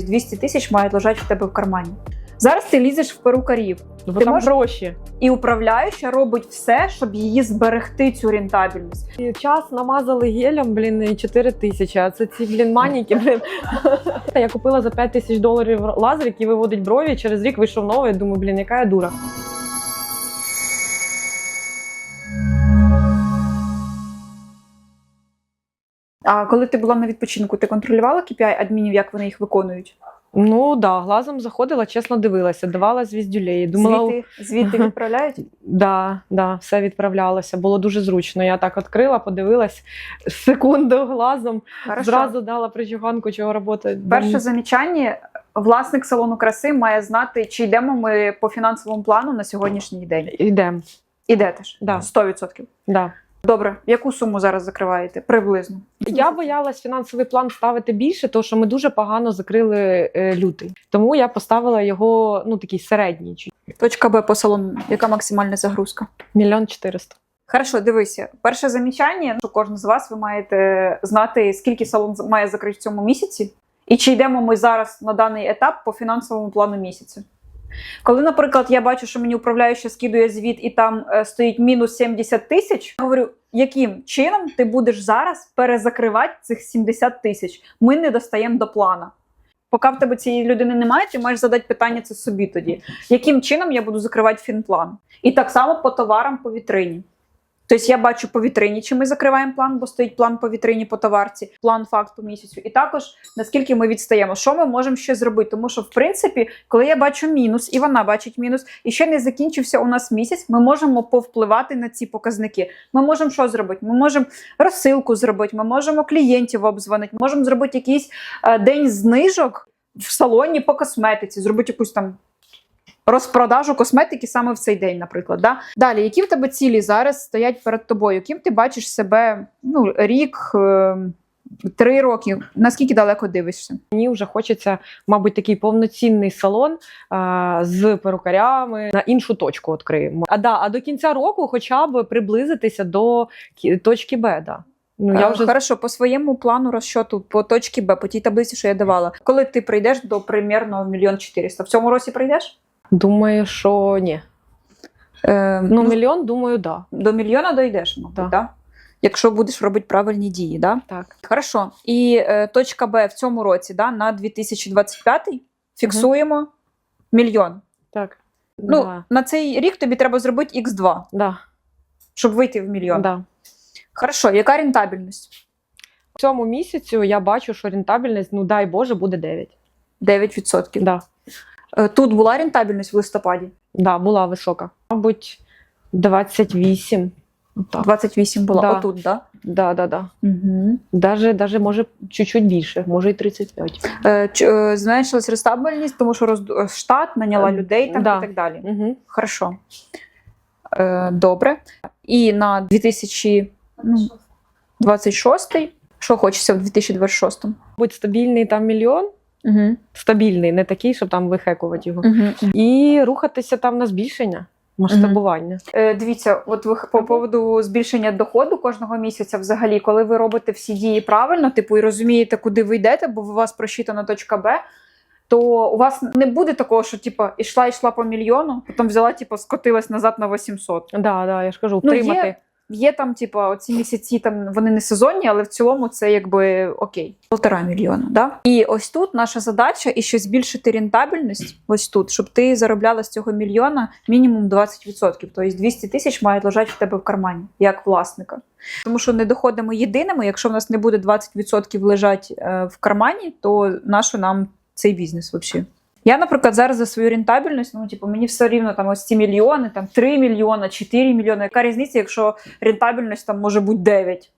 тобто 200 тисяч мають лежати в тебе в кармані. Зараз ти лізеш в перукарів, Бо Ти там можеш- гроші. і управляюча робить все, щоб її зберегти цю рентабельність. І час намазали гелем, блін, і 4 тисячі, а це ці, блін, маніки, блін. Я купила за 5 тисяч доларів лазер, який виводить брові, через рік вийшов новий, думаю, блін, яка я дура. А коли ти була на відпочинку, ти контролювала KPI адмінів, як вони їх виконують? Ну да, глазом заходила, чесно дивилася, давала звіздюлей. Думала, Звідти, звідти відправляють? да, да, все відправлялося. Було дуже зручно. Я так відкрила, подивилась секунду глазом, Хорошо. зразу дала причуганку, чого роботи. Перше замічання: власник салону краси має знати, чи йдемо ми по фінансовому плану на сьогоднішній день. Йдемо. Ідете ж Да. 100%. Да. Добре, яку суму зараз закриваєте? Приблизно. Я боялась фінансовий план ставити більше, тому що ми дуже погано закрили е, лютий. Тому я поставила його ну такий середній, Точка Б по салону. Яка максимальна загрузка? мільйон чотириста. Хорошо, дивися. Перше замічання, що кожен з вас ви маєте знати, скільки салон має закрити в цьому місяці, і чи йдемо ми зараз на даний етап по фінансовому плану місяця. Коли, наприклад, я бачу, що мені управляюча скидує звіт і там е, стоїть мінус 70 тисяч, я говорю, яким чином ти будеш зараз перезакривати цих 70 тисяч? Ми не достаємо до плана. Поки в тебе цієї людини немає, ти маєш задати питання це собі тоді. Яким чином я буду закривати фінплан? І так само по товарам по вітрині. Тобто я бачу по вітрині, чи ми закриваємо план, бо стоїть план по вітрині по товарці, план факт по місяцю. І також наскільки ми відстаємо, що ми можемо ще зробити. Тому що, в принципі, коли я бачу мінус, і вона бачить мінус, і ще не закінчився у нас місяць, ми можемо повпливати на ці показники. Ми можемо що зробити? Ми можемо розсилку зробити, ми можемо клієнтів обдзвонити, ми можемо зробити якийсь е, день знижок в салоні по косметиці, зробити якусь там. Розпродажу косметики саме в цей день, наприклад. Да? Далі, які в тебе цілі зараз стоять перед тобою? Яким ти бачиш себе ну, рік, е, три роки? Наскільки далеко дивишся? Мені вже хочеться, мабуть, такий повноцінний салон а, з перукарями на іншу точку відкриємо. А да, а до кінця року, хоча б приблизитися до точки Б. Да. Ну я Е, вже Хорошо, по своєму плану розчоту по точці Б, по тій таблиці, що я давала. Коли ти прийдеш до примірно мільйон чотириста, в цьому році прийдеш? Думаю, що ні. Е, Ну, мільйон, думаю, да. до мільйона дойдеш, мабуть, Да. да. Якщо будеш робити правильні дії, да? Так. Хорошо. І е, точка Б в цьому році, да, на 2025 фіксуємо мільйон. Так. Ну, да. на цей рік тобі треба зробити Х2, Да. щоб вийти в мільйон. Да. Хорошо, яка рентабельність? В цьому місяцю я бачу, що рентабельність, ну дай Боже, буде 9. 9%. Да. Е, Тут була рентабельність в листопаді. Да, була висока. Мабуть, 28. Так. 28 була. Да. Отут, да? Да, да, да. Угу. Даже, даже може чуть-чуть більше, може і 35. Е, ч- е, зменшилась рентабельність, тому що роз... е, штат наняла людей там, да. і так далі. Угу. Хорошо. Е, добре. І на 2026, що хочеться в 2026? Будь стабільний там мільйон, Угу. стабільний, не такий, щоб там вихекувати його. Угу. І рухатися там на збільшення, масштабування. Е, дивіться, от ви по поводу збільшення доходу кожного місяця, взагалі, коли ви робите всі дії правильно, типу, і розумієте, куди ви йдете, бо у вас просчитана точка Б. То у вас не буде такого, що типу, ішла, йшла по мільйону, потім взяла, типу, скотилась назад на 800. Да, да, я ж кажу, Ну, є, є там, типу, оці місяці там вони не сезонні, але в цілому це якби окей. Полтора мільйона. Да? І ось тут наша задача і ще збільшити рентабельність. Ось тут, щоб ти заробляла з цього мільйона мінімум 20%. Тобто 200 тисяч мають лежати в тебе в кармані, як власника. Тому що не доходимо єдиними. Якщо в нас не буде 20% лежать е, в кармані, то нащо нам цей бізнес взагалі? Я, наприклад, зараз за свою рентабельність, ну, типу, мені все рівно там ось ці мільйони, там 3 мільйони, 4 мільйони. Яка різниця, якщо рентабельність там може бути 9?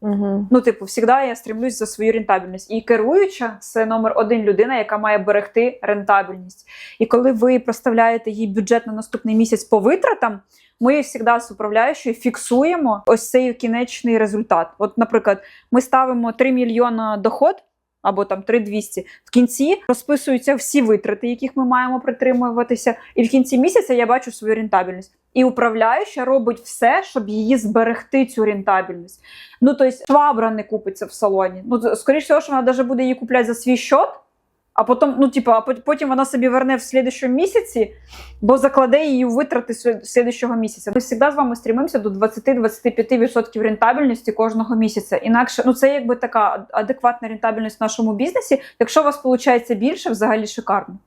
Угу. Ну, типу, завжди я стремлюсь за свою рентабельність. І керуюча це номер один людина, яка має берегти рентабельність. І коли ви проставляєте їй бюджет на наступний місяць по витратам, ми завжди з управляючою фіксуємо ось цей кінечний результат. От, наприклад, ми ставимо 3 мільйона доход. Або там 3200. В кінці розписуються всі витрати, яких ми маємо притримуватися. І в кінці місяця я бачу свою рентабельність. І управляюча робить все, щоб її зберегти, цю рентабельність. Ну, тобто, швабра не купиться в салоні. Ну, скоріш всього, що вона навіть буде її купляти за свій счет, а потім, ну, типу, а потім вона собі верне в слідчому місяці, бо закладе її витрати слід- слідчого місяця. Ми завжди з вами стрімимося до 20-25% рентабельності кожного місяця. Інакше, ну це якби така адекватна рентабельність в нашому бізнесі. Якщо у вас виходить більше, взагалі шикарно.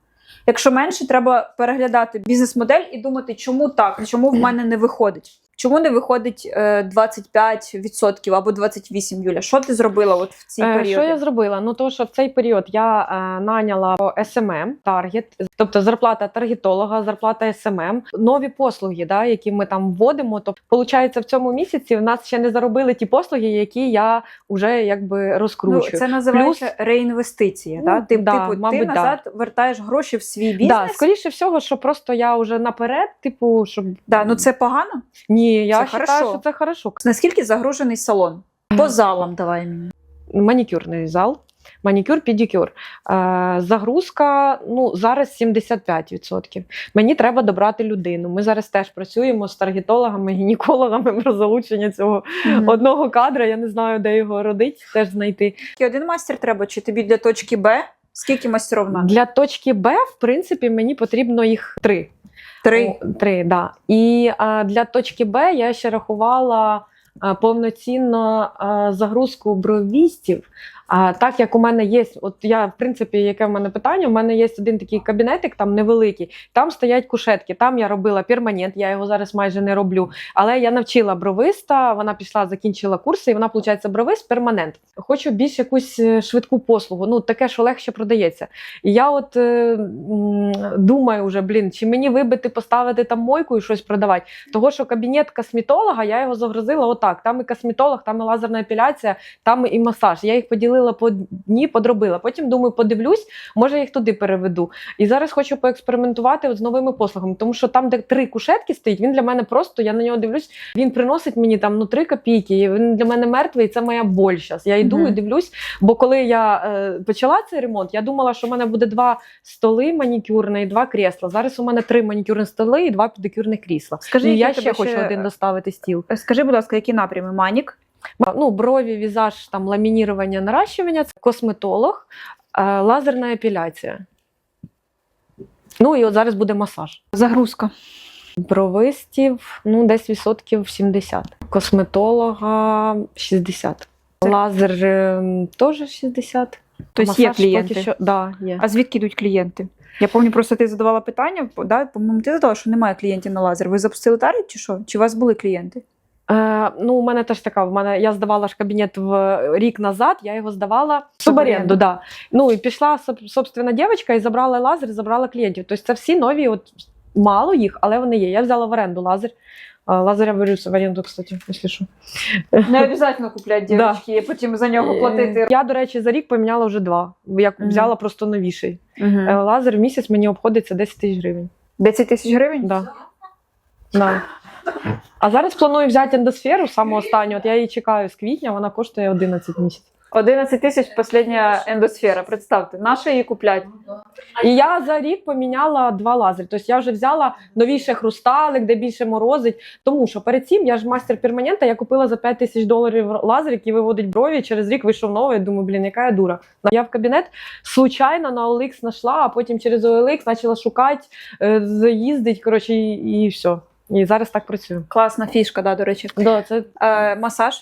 Якщо менше, треба переглядати бізнес-модель і думати, чому так, чому в мене не виходить. Чому не виходить е, 25% або 28%, Юля? Що ти зробила от в цій Е, період? Що я зробила? Ну то що в цей період я е, наняла SMM, таргет, тобто зарплата таргетолога, зарплата SMM, нові послуги, да, які ми там вводимо. Тобто, виходить, в цьому місяці в нас ще не заробили ті послуги, які я вже якби Ну, розкручую. це називається реінвестиція. Ну, да? Ти, да, типу, ти мабуть, да. назад вертаєш гроші в свій бізнес. Да, скоріше всього, що просто я вже наперед, типу, щоб Да, ну це погано. ні, я Це вважаю, хорошо. що це хорошо. Наскільки загружений салон? По залам давай мені. манікюрний зал. Манікюр, педикюр. Е, загрузка ну, зараз 75%. Мені треба добрати людину. Ми зараз теж працюємо з таргетологами, гінекологами про залучення цього Мгм. одного кадра. Я не знаю, де його родить, теж знайти. Один мастер треба, чи тобі для точки Б? Скільки мастеров надо? Для точки Б, в принципі, мені потрібно їх три. Три. Три, да. І а, для точки Б я ще рахувала повноцінно загрузку бровістів. А так як у мене є, от я в принципі, яке в мене питання? У мене є один такий кабінетик, там невеликий, там стоять кушетки. Там я робила перманент, я його зараз майже не роблю. Але я навчила бровиста, вона пішла, закінчила курси, і вона, виходить, бровист, перманент. Хочу більш якусь е, швидку послугу, ну таке, що легше продається. І я от е, думаю вже, блін, чи мені вибити, поставити там мойку і щось продавати. Того, що кабінет косметолога, я його загрузила отак. Там і косметолог, там і лазерна епіляція, там і масаж. Я їх поділила по дні, подробила. Потім думаю, подивлюсь, може я їх туди переведу. І зараз хочу поекспериментувати от з новими послугами, тому що там, де три кушетки стоїть, він для мене просто, я на нього дивлюсь, він приносить мені там ну три копійки. і Він для мене мертвий, і це моя боль зараз. Я йду Мгм. і дивлюсь. Бо коли я е, почала цей ремонт, я думала, що в мене буде два столи манікюрні і два крісла. Зараз у мене три манікюрні столи і два педикюрних крісла. Скажи, і я ще хочу ще- один доставити стіл. Скажи, будь ласка, які напрями? Манік? Ну, брові, візаж, там ламінірування, наращування, це косметолог, е, лазерна епіляція. Ну і от зараз буде масаж. Загрузка. Бровистів, ну, десь відсотків 70. Косметолога 60. Лазер е, теж 60. Тобто є клієнти. що, да, є. А звідки йдуть клієнти? Я пам'ятаю, просто ти задавала питання, да? по-моєму, ти задала, що немає клієнтів на лазер. Ви запустили таргет чи що? Чи у вас були клієнти? Е, ну, у мене теж така. В мене я здавала ж кабінет в рік назад. Я його здавала в субаренду. Да. Ну і пішла соб- собственна дівчинка і забрала лазер, забрала клієнтів. Тобто це всі нові, от мало їх, але вони є. Я взяла в оренду лазер. А, Лазер я в оренду, кстати, якщо що. Не обов'язково купляти Да. дівчатки, і потім за нього платити. Я, до речі, за рік поміняла вже два. Я Мгм. взяла просто новіший. Е, Лазер в місяць мені обходиться 10 тисяч гривень. 10 тисяч гривень? Да. Да. А зараз планую взяти ендосферу, саму останню. От я її чекаю з квітня, вона коштує 11 місяців. 11 тисяч остання ендосфера. Представте, наша її куплять. І я за рік поміняла два лазери. Тобто я вже взяла новіше хрусталик, де більше морозить. Тому що перед цим я ж мастер перманента, я купила за 5 тисяч доларів лазер, який виводить брові. Через рік вийшов новий. Думаю, блін, яка я дура. Я в кабінет случайно на OLX знайшла, а потім через OLX почала шукати, е, заїздить, коротше, і, і все. І зараз так працюю. Класна фішка, да, до речі. Да, це Е, масаж,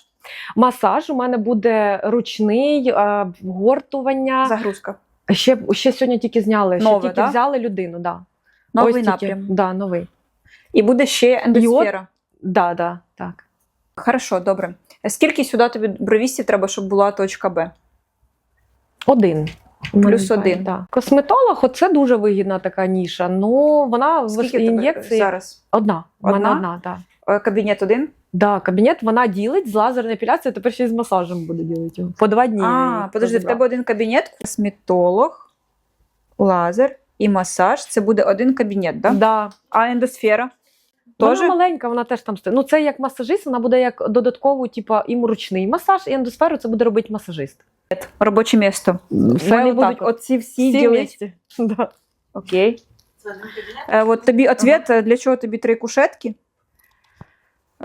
масаж. У мене буде ручний, е, вгортування. загрузка. Ще, ще сьогодні тільки зняли. Ще тільки да? взяли людину. Да. Новий Ось тільки. напрям. Да, новий. І буде ще ендосфера. Да, да, так. Хорошо, добре. Скільки сюди тобі бровістів треба, щоб була точка Б? Один. Плюс один. Да. Косметолог оце дуже вигідна така ніша. Ну, вона в ін'єкції зараз? одна. У мене Одна? одна, да. Е, Кабінет один? Да, кабінет вона ділить з лазерною епіляцією, тепер ще й з масажем буде ділити. По два дні. А, подожди, в тебе один кабінет, косметолог, лазер і масаж. Це буде один кабінет, так? Да? Да. А ендосфера? Вона Тоже? маленька, вона теж там стоїть. Ну, це як масажист, вона буде як додатково, типу, і ручний масаж, і ендосферу це буде робити масажист. Робоче місто. Все Вони будуть от. оці всі, Всі ділити. Да. Окей. Е, от тобі ответ, для чого тобі три кушетки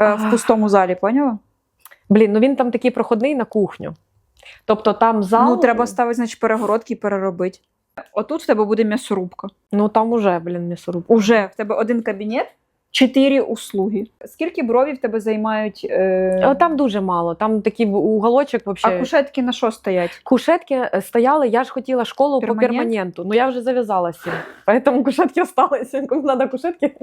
е, в пустому залі, поняла? Блін, ну він там такий проходний на кухню. Тобто там зал. Ну, треба ставити, значить, перегородки і переробити. Отут в тебе буде м'ясорубка. Ну там уже, блін, м'ясорубка. Уже в тебе один кабінет, чотири услуги. Скільки брові тебе займають? Е... Там дуже мало. Там такий уголочок А кушетки на що стоять? Кушетки е, стояли, я ж хотіла школу по перманенту, но я вже зав'язала з цим. Поэтому кушетки осталися. Кому надо кушетки?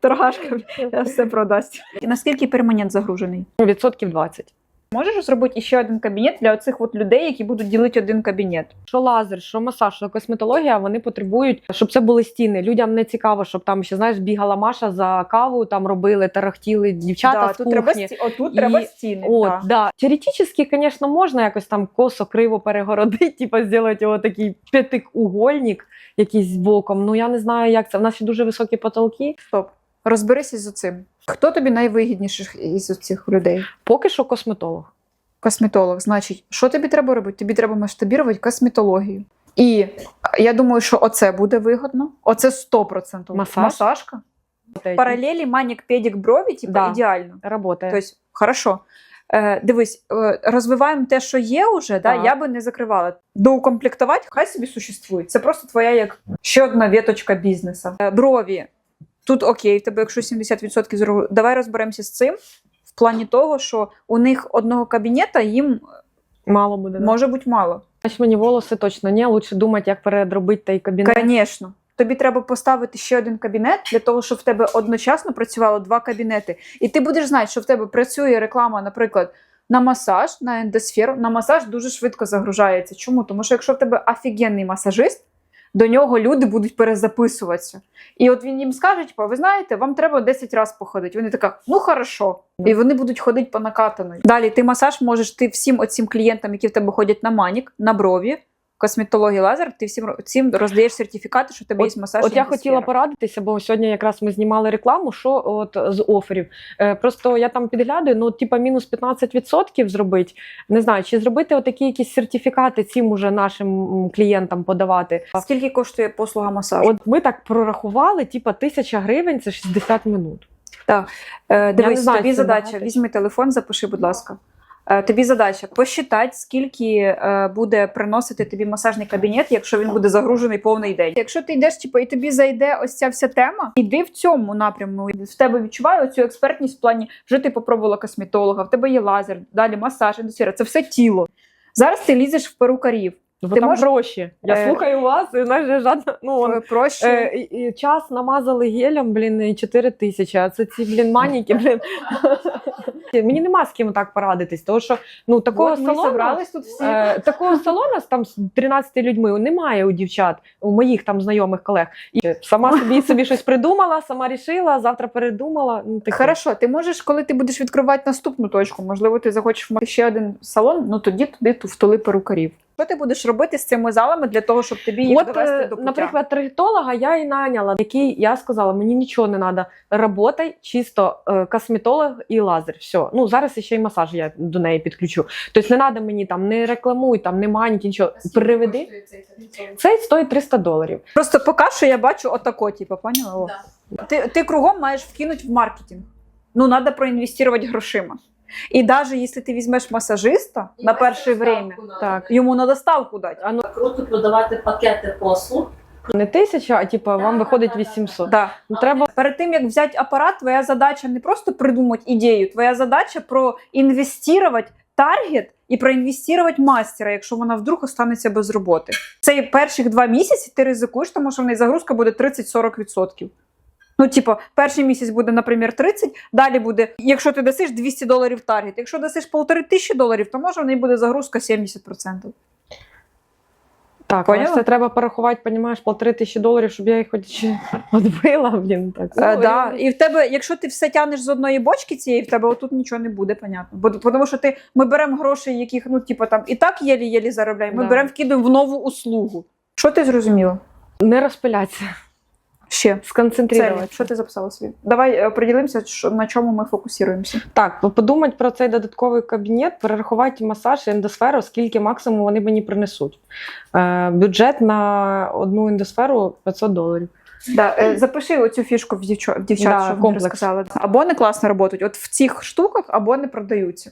Торгашка все продасть. Наскільки перманент загружений? Ну, Відсотків 20. Можеш зробити ще один кабінет для оцих от людей, які будуть ділити один кабінет? Що лазер, що масаж, що косметологія, вони потребують, щоб це були стіни. Людям не цікаво, щоб там ще знаєш, бігала Маша за каву, там робили, тарахтіли дівчата да, з тут кухні. треба. Отут І- треба стіни. От, да. да. Теоретично, звісно, можна якось там косо криво перегородити, типу зробити його такий п'ятиугольник якийсь боком. Ну я не знаю, як це. У нас ще дуже високі потолки. Стоп. Розберися з цим. Хто тобі найвигідніший із цих людей? Поки що косметолог. Косметолог. Значить, що тобі треба робити? Тобі треба масштабувати косметологію. І я думаю, що оце буде вигодно. Оце 100%. Масаж? Масажка. Паралелі манік педік брові, типу, Да. ідеально. Работає. Тобто, хорошо. Е, дивись, е, розвиваємо те, що є вже, да, я би не закривала. Доукомплектувати, хай собі существує. Це просто твоя як ще одна віточка бізнесу. Е, брові. Тут окей, тебе якщо 70% зру... Давай розберемося з цим. В плані того, що у них одного кабінета їм Мало буде. Може бути мало. Значить, мені волоси точно ні. Лучше думати, як передробити той кабінет. Звісно. Тобі треба поставити ще один кабінет для того, щоб в тебе одночасно працювало два кабінети. І ти будеш знати, що в тебе працює реклама, наприклад, на масаж, на ендосферу. На масаж дуже швидко загружається. Чому? Тому що якщо в тебе офігенний масажист, до нього люди будуть перезаписуватися. І от він їм скаже: типу, ви знаєте, вам треба 10 разів походити. Вони така, ну хорошо. І вони будуть ходити по накатаної. Далі ти масаж можеш ти всім оцим клієнтам, які в тебе ходять на манік, на брові, косметології лазер, ти всім, всім роздаєш сертифікати, що тебе є масаж. От я хотіла порадитися, бо сьогодні якраз ми знімали рекламу, що от з оферів. Е, просто я там підглядаю, ну типа мінус 15% зробити. Не знаю, чи зробити отакі якісь сертифікати цим уже нашим клієнтам подавати. Скільки коштує послуга масажу? От ми так прорахували, типа тисяча гривень це 60 минут. Е, дивись, знаю, тобі задача. багато. Візьми телефон, запиши, будь ласка. Е, тобі задача посчитати, скільки е, буде приносити тобі масажний кабінет, якщо він буде загружений повний день. Якщо ти йдеш, типу, і тобі зайде ось ця вся тема, іди в цьому напрямку. В тебе відчуваю цю експертність в плані, вже ти попробувала косметолога, в тебе є лазер, далі масаж, індустрія. Це все тіло. Зараз ти лізеш в перукарів. Ну, бо Ти там можеш- гроші. Я Е, слухаю вас, і знаєш, жадно. Ну, он, Е, Проще. Е, і, і час намазали гелем, блін, і 4 тисячі, а це ці, блін, маніки, блін. Мені нема з ким так порадитись, тому що ну, такого От ми салону, зібрались тут всі. е, такого салону з там з 13 людьми немає у дівчат, у моїх там знайомих колег. І сама собі собі щось придумала, сама рішила, завтра передумала. Ну, таке. Хорошо, ти можеш, коли ти будеш відкривати наступну точку, можливо, ти захочеш мати ще один салон, ну тоді туди ту- втули перукарів. Що ти будеш робити з цими залами для того, щоб тобі їх От, довести е, до пуття? наприклад, таргетолога я і наняла, який я сказала, мені нічого не треба. Работай чисто е, косметолог і лазер. Все. Ну зараз ще й масаж я до неї підключу. Тобто не треба мені там не рекламуй, там не маніки, нічого. Приведи. Цей стоїть 300 доларів. Просто поки що я бачу отако, типу, поняла? О. Ти, ти кругом маєш вкинути в маркетинг. Ну, треба проінвестувати грошима. І навіть якщо ти візьмеш масажиста на перше время, Так. йому на доставку дати. А ну Круто продавати пакети послуг. не тисяча, а типу вам виходить 800. Да. Ну, треба Перед тим як взяти апарат, твоя задача не просто придумати ідею, твоя задача проінвестувати таргет і проінвестувати мастера, якщо вона вдруг останеться без роботи. Цей перших два місяці ти ризикуєш, тому що в неї загрузка буде 30-40%. Ну, типу, перший місяць буде, наприклад, 30, далі буде, якщо ти дасиш 200 доларів таргет, якщо дасиш полтори тисячі доларів, то може в неї буде загрузка 70%. так, Поняла? але це треба порахувати, понімаєш, полтори тисячі доларів, щоб я їх хоч відбила. Блін, так. Е, Ну, да. і- в тебе, якщо ти все тягнеш з одної бочки цієї, в тебе отут нічого не буде, понятно. Бо тому що ти ми беремо гроші, яких ну типу там і так єлі-єлі заробляємо. Ми Да. беремо вкидуємо в нову услугу. Що ти зрозуміла? Не розпилятися, Ще Целі. сконцентруватися. Що ти записала собі? Давай е, приділимося, що на чому ми фокусуємося. Так, по- подумати про цей додатковий кабінет, перерахувати масаж і ендосферу, скільки максимум вони мені принесуть. Е, бюджет на одну ендосферу 500 доларів. Да, е, запиши оцю фішку в дівчат, Да, що вони розказали. Або не класно працюють. От в цих штуках, або не продаються.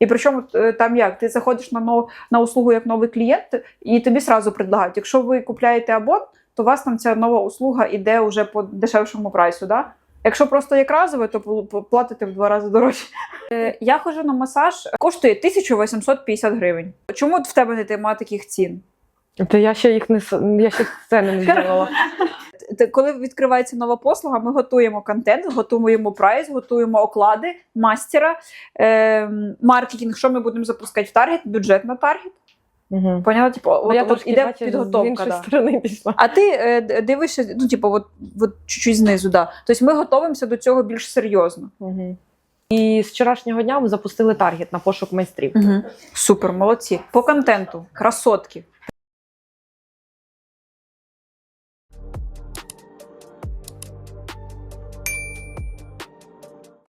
І причому е, там як? Ти заходиш на нов, на услугу як новий клієнт, і тобі сразу предлагають. Якщо ви купляєте абон, то у вас там ця нова услуга іде вже по дешевшому прайсу. Да? Якщо просто як разове, то пл- пл- платите в два рази дорожче. Е, Я ходжу на масаж, коштує 1850 гривень. Чому в тебе не нема таких цін? То я ще їх не я ще ціни не зробила. Коли відкривається нова послуга, ми готуємо контент, готуємо прайс, готуємо оклади, мастера, е, маркетинг, що ми будемо запускати в таргет, бюджет на таргет. Угу. Поняла? Типу, от, я от іде підготовка. з іншої Да. сторони пішла. А ти е, дивишся, ну, типу, от, от чуть-чуть знизу, да. Тобто ми готуємося до цього більш серйозно. Угу. І з вчорашнього дня ми запустили таргет на пошук майстрів. Супер, молодці. По контенту, красотки.